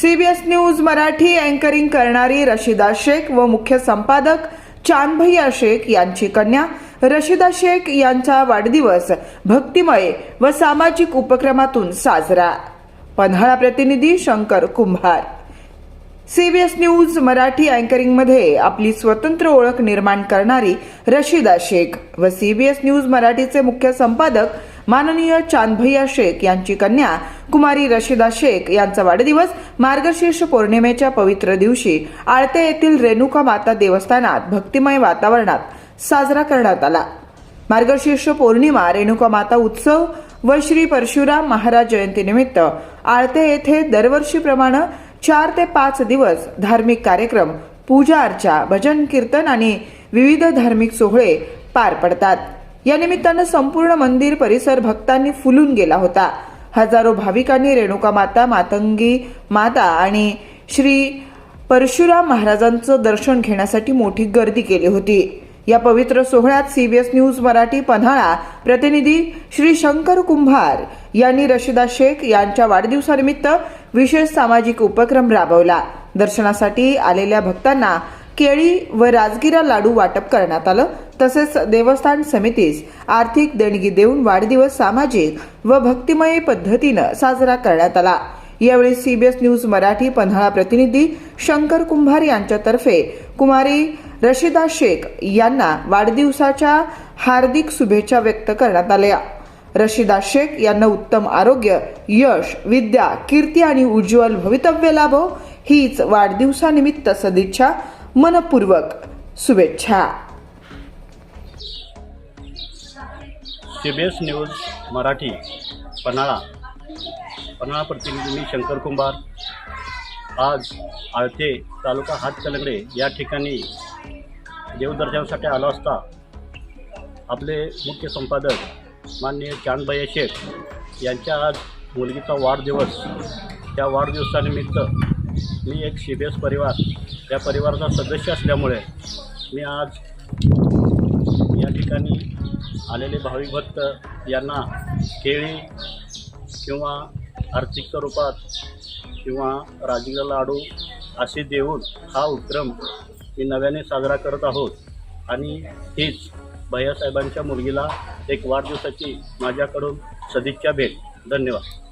CBS news Marathi anchoring करणारी रशिदा शेख व मुख्य संपादक चांदभैया शेख यांची कन्या. रशिदा शेख यांचा वाढदिवस भक्तिमय व सामाजिक उपक्रमातून साजरा. पन्हाळा प्रतिनिधी शंकर कुंभार. सीबीएस न्यूज मराठी अँकरिंगमध्ये आपली स्वतंत्र ओळख निर्माण करणारी रशिदा शेख व सीबीएस न्यूज मराठीचे मुख्य संपादक माननीय चांदभैया शेख यांची कन्या कुमारी रशिदा शेख यांचा वाढदिवस मार्गशीर्ष पौर्णिमेच्या पवित्र दिवशी आळते येथील रेणुका माता देवस्थानात भक्तिमय वातावरणात साजरा करण्यात आला. मार्गशीर्ष पौर्णिमा रेणुका माता उत्सव व श्री परशुराम महाराज जयंतीनिमित्त आळते येथे दरवर्षीप्रमाणे चार ते पाच दिवस धार्मिक कार्यक्रम पूजा अर्चा भजन कीर्तन आणि विविध धार्मिक सोहळे पार पडतात. या निमित्तानं संपूर्ण मंदिर परिसर भक्तांनी फुलून गेला होता. हजारो भाविकांनी रेणुका माता मातंगी माता आणि श्री परशुराम महाराजांचं दर्शन घेण्यासाठी मोठी गर्दी केली होती. या पवित्र सोहळ्यात सीबीएस न्यूज मराठी पन्हाळा प्रतिनिधी श्री शंकर कुंभार यांनी रशिदा शेख यांच्या वाढदिवसानिमित्त विशेष सामाजिक उपक्रम राबवला. दर्शनासाठी आलेल्या भक्तांना केळी व राजगिरा लाडू वाटप करण्यात आलं. तसेच देवस्थान समितीस आर्थिक देणगी देऊन वाढदिवस सामाजिक व भक्तिमय पद्धतीनं साजरा करण्यात आला. यावेळी सीबीएस न्यूज मराठी पन्हाळा प्रतिनिधी शंकर कुंभार यांच्यातर्फे कुमारी रशिदा शेख यांना वाढदिवसाच्या हार्दिक शुभेच्छा व्यक्त करण्यात आल्या. रशिदा शेख यांना उत्तम आरोग्य यश विद्या कीर्ती आणि उज्ज्वल भवितव्य लाभो हीच वाढदिवसानिमित्त सदिच्छा मनपूर्वक शुभेच्छा. C B S news Marathi Panhala. Panhala प्रतिनिधी मी शंकर कुंभार. आज आळते तालुका हातकलंगडे या ठिकाणी देवदर्शनासाठी आलो असता आपले मुख्य संपादक माननीय चांदबाई शेख यांच्या आज मुलगीचा वाढदिवस. त्या वाढदिवसानिमित्त मी एक सी बी एस परिवार या परिवाराचा सदस्य असल्यामुळे मी आज ठिकाणी आलेले भाविक भक्त यांना केळी किंवा आर्थिक स्वरूपात किंवा राजगिरा लाडू असे देऊन हा उपक्रम मी नव्याने साजरा करत आहोत. आणि हीच भैयासाहेबांच्या मुलगीला एक वाढदिवसाची माझ्याकडून सदिच्छा भेट. धन्यवाद.